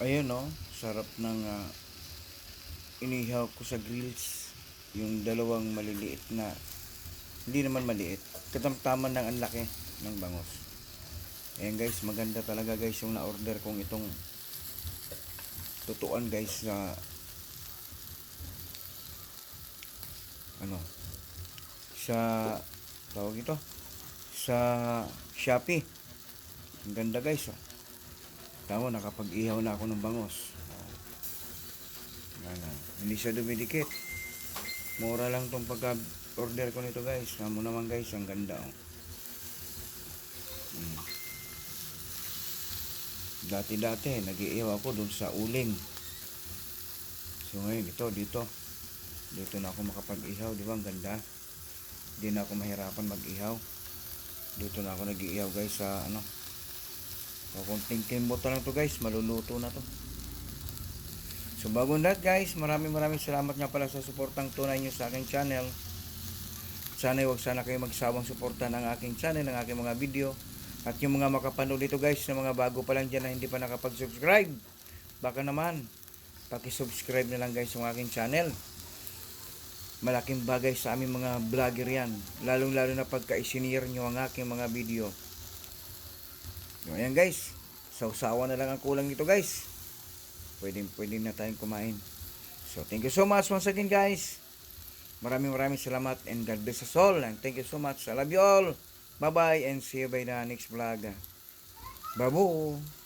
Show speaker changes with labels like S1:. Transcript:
S1: Ayun no, sarap ng ah, inihaw ko sa grills. Yung dalawang maliliit na, hindi naman maliit, katamtaman ng ang laki ng bangos. Ayan guys, maganda talaga guys yung na-order kong itong tutuan guys sa ano sa tawag ito sa Shopee. Ang ganda guys oh. Tama, nakapag-ihaw na ako ng bangos. Ano, hindi siya dumidikit. Mura lang tong pagka-order ko nito guys. Tama naman guys, ang ganda. Oh. Mm. Dati-dati, nag-iihaw ako dun sa uling. So ngayon, ito, dito. Dito na ako makapag-ihaw, di ba? Ang ganda. Hindi na ako mahirapan mag-ihaw. Dito na ako nag-iihaw guys sa ano, So, konting kimbot na lang to guys, maluluto na to. So, bago lahat guys, maraming maraming salamat nga pala sa suportang tunay nyo sa aking channel. Sana wag sana kayo magsawang suporta ng aking channel, ng aking mga video. At yung mga makapanood dito guys, na mga bago pa lang dyan na hindi pa nakapag-subscribe, baka naman, paki-subscribe na lang guys yung aking channel. Malaking bagay sa aming mga vlogger yan. Lalong lalo na pagka isinir nyo ang aking mga video. So, ayan guys. Sausawa na lang ang kulang nito guys. Pwede, pwede na tayong kumain. So, thank you so much once again guys. Maraming maraming salamat and God bless us all. And thank you so much. I love you all. Bye-bye and see you by the next vlog. Babu!